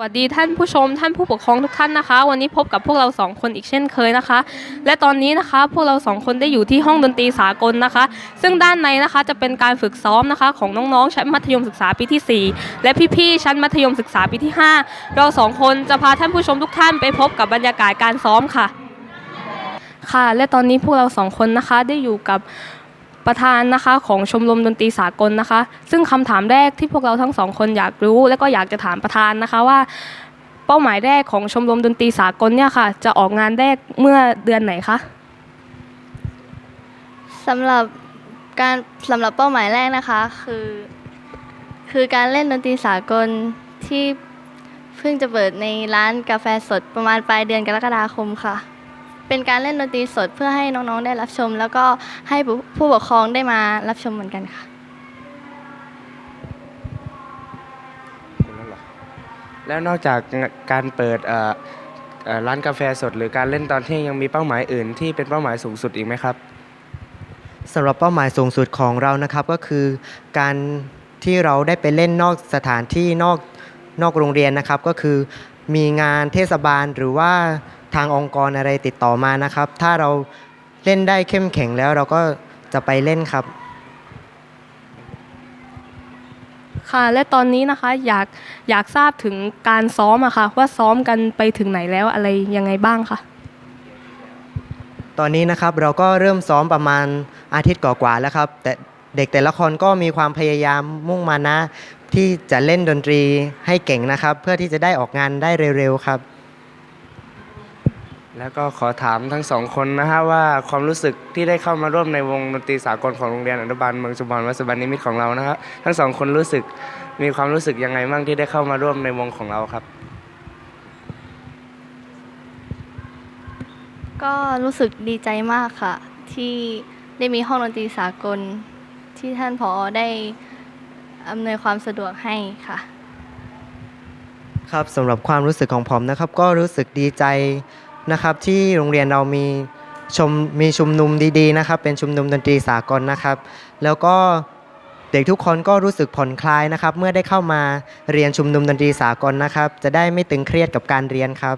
วัสดีท่านผู้ชมท่านผู้ปกครองทุกท่านนะคะ วันนี้พบกับพวกเราสองคนอีกเช่นเคยนะคะ และตอนนี้นะคะพวกเราสองคนได้อยู่ที่ห้องดนตรีสากลนะคะ ซึ่งด้านในนะคะจะเป็นการฝึกซ้อมนะคะของน้องๆชั้นมัธยมศึกษาปีที่ 4 และพี่ๆชั้นมัธยมศึกษาปีที่ 5 เราสองคนจะพาท่านผู้ชมทุกท่านไปพบกับบรรยากาศการซ้อมค่ะ ค่ะ และตอนนี้พวกเราสองคนนะคะได้อยู่กับ ประธานนะคะของชมรมดนตรีสากลนะคะ ซึ่งคำถามแรกที่พวกเราทั้งสองคนอยากรู้ และก็อยากจะถามประธานนะคะว่า เป้าหมายแรกของชมรมดนตรีสากลเนี่ยค่ะ จะออกงานแรกเมื่อเดือนไหนคะสำหรับการสำหรับเป้าหมายแรกนะคะคือคือการเล่นดนตรีสากลที่เพิ่งจะเปิดในร้านกาแฟสดประมาณปลายเดือนกรกฎาคมค่ะ เป็นการเล่นดนตรีสดเพื่อให้น้องๆได้รับชม แล้วก็ให้ผู้ผู้ปกครองได้มารับชมเหมือนกันค่ะ แล้วนอกจากการเปิดเอ่อเอ่อร้านกาแฟสด หรือการเล่นตอนเที่ยงยังมีเป้าหมายอื่นที่เป็นเป้าหมายสูงสุดอีกไหมครับ สำหรับเป้าหมายสูงสุดของเรานะครับก็คือการที่เราได้ไปเล่นนอกสถานที่นอกนอกโรงเรียนนะครับ ก็คือมีงานเทศบาลหรือว่า ทางองค์กรอะไรติดต่อมานะครับ ถ้าเราเล่นได้เข้มแข็งแล้วเราก็จะไปเล่นครับ ค่ะ และตอนนี้นะคะอยากอยากทราบถึงการซ้อมอะค่ะ ว่าซ้อมกันไปถึงไหนแล้วอะไรยังไงบ้างคะตอนนี้นะครับเราก็เริ่มซ้อมประมาณอาทิตย์กว่าๆแล้วครับ แต่เด็กแต่ละคนก็มีความพยายามมุ่งมานะ ที่จะเล่นดนตรีให้เก่งนะครับ เพื่อที่จะได้ออกงานได้เร็วๆครับ แล้วก็ขอถามทั้งสองคนนะฮะว่าความรู้สึกที่ได้เข้ามาร่วมในวงดนตรีสากลของโรงเรียนอนุบาลเมืองชุมพรวัดสุบรรณนิมิตรของเรานะครับทั้งสองคนรู้สึกมีความรู้สึกยังไงบ้างที่ได้เข้ามาร่วมในวงของเราครับ ก็รู้สึกดีใจมากค่ะ ที่ได้มีห้องดนตรีสากลที่ท่านผอได้อำนวยความสะดวกให้ค่ะ ครับสำหรับความรู้สึกของผมนะครับ ก็รู้สึกดีใจ นะครับ ที่โรงเรียนเรามีชมมีชุมนุมดีๆนะครับ เป็นชุมนุมดนตรีสากลนะครับ แล้วก็เด็กทุกคนก็รู้สึกผ่อนคลายนะครับ เมื่อได้เข้ามาเรียนชุมนุมดนตรีสากลนะครับ จะได้ไม่ตึงเครียดกับการเรียนครับ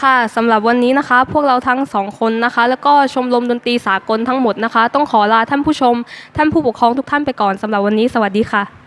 ค่ะสำหรับวันนี้นะคะ พวกเราทั้งสองคนนะคะ แล้วก็ชมรมดนตรีสากลทั้งหมดนะคะ ต้องขอลาท่านผู้ชม ท่านผู้ปกครองทุกท่านไปก่อนสำหรับวันนี้ สวัสดีค่ะ